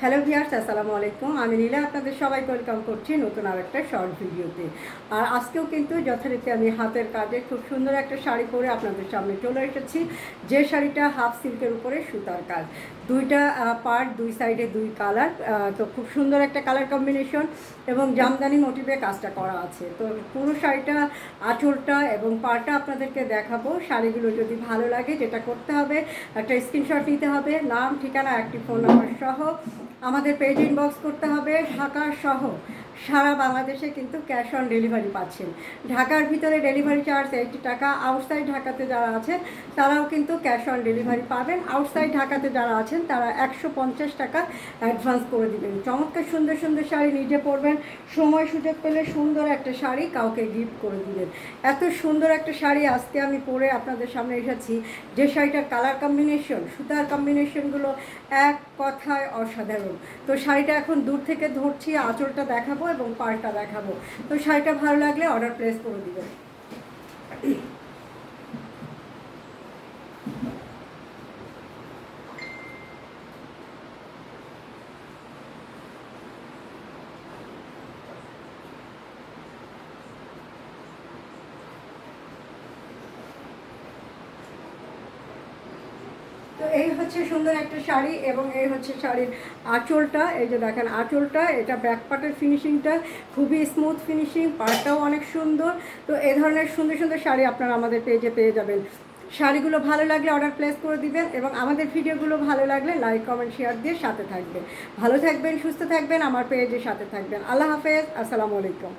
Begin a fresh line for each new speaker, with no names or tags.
Hello viewers আসসালামু আলাইকুম। আমি নীলা, আপনাদের সবাইকে ওয়েলকাম করছি নতুন আর একটা শর্ট ভিডিওতে আর আজকেও কিন্তু যথারীতি আমি হাতের কাজে খুব সুন্দর একটা শাড়ি পরে আপনাদের সামনে চলে এসেছি, যে শাড়িটা হাফ সিল্কের উপরে সুতার কাজ। দুইটা পার্ট দুই সাইডে দুই কালার তো খুব সুন্দর একটা কালার কম্বিনেশন এবং জামদানি মোটিভে কাজটা করা আছে। তো পুরো শাড়িটা, আঁচলটা এবং পাড়টা আপনাদেরকে দেখাবো। শাড়িগুলো যদি ভালো লাগে, যেটা করতে হবে, একটা স্ক্রিনশট নিতে হবে। নাম, ঠিকানা একটি ফোন নাম্বার সহ আমাদের পেজ ইনবক্স করতে হবে ঢাকা সহ সারা বাংলাদেশে কিন্তু ক্যাশ অন ডেলিভারি পাচ্ছেন। ঢাকার ভিতরে ডেলিভারি চার্জ এইটি টাকা আউটসাইড ঢাকাতে যারা আছেন, তারাও কিন্তু ক্যাশ অন ডেলিভারি পাবেন। আউটসাইড ঢাকাতে যারা আছেন, তারা একশো পঞ্চাশ টাকা অ্যাডভান্স করে দিবেন। চমৎকার সুন্দর সুন্দর শাড়ি নিজে পরবেন। সময় সুযোগ পেলে সুন্দর একটা শাড়ি কাউকে গিফট করে দিবেন। এত সুন্দর একটা শাড়ি আজকে আমি পরে আপনাদের সামনে এসেছি, যে শাড়িটার কালার কম্বিনেশন সুতার কম্বিনেশনগুলো এক কথায় অসাধারণ। তো শাড়িটা এখন দূর থেকে ধরছি, আঁচলটা দেখাবো। এবং পার্টটা দেখাবো। তো শাড়িটা ভালো লাগলে অর্ডার প্লেস করে দিবেন। তো এই হচ্ছে সুন্দর একটা শাড়ি এবং এই হচ্ছে শাড়ির আঁচলটা, এই যে দেখেন আঁচলটা, এটা ব্যাক পার্টের ফিনিশিংটা খুবই স্মুথ ফিনিশিং পাড়টাও অনেক সুন্দর। তো এ ধরনের সুন্দর সুন্দর শাড়ি আপনারা আমাদের পেজে পেয়ে যাবেন। শাড়িগুলো ভালো লাগলে অর্ডার প্লেস করে দিবেন এবং আমাদের ভিডিওগুলো ভালো লাগলে লাইক কমেন্ট শেয়ার দিয়ে সাথে থাকবেন। ভালো থাকবেন, সুস্থ থাকবেন, আমার পেজের সাথে থাকবেন। আল্লাহ হাফেজ, আসসালামু আলাইকুম।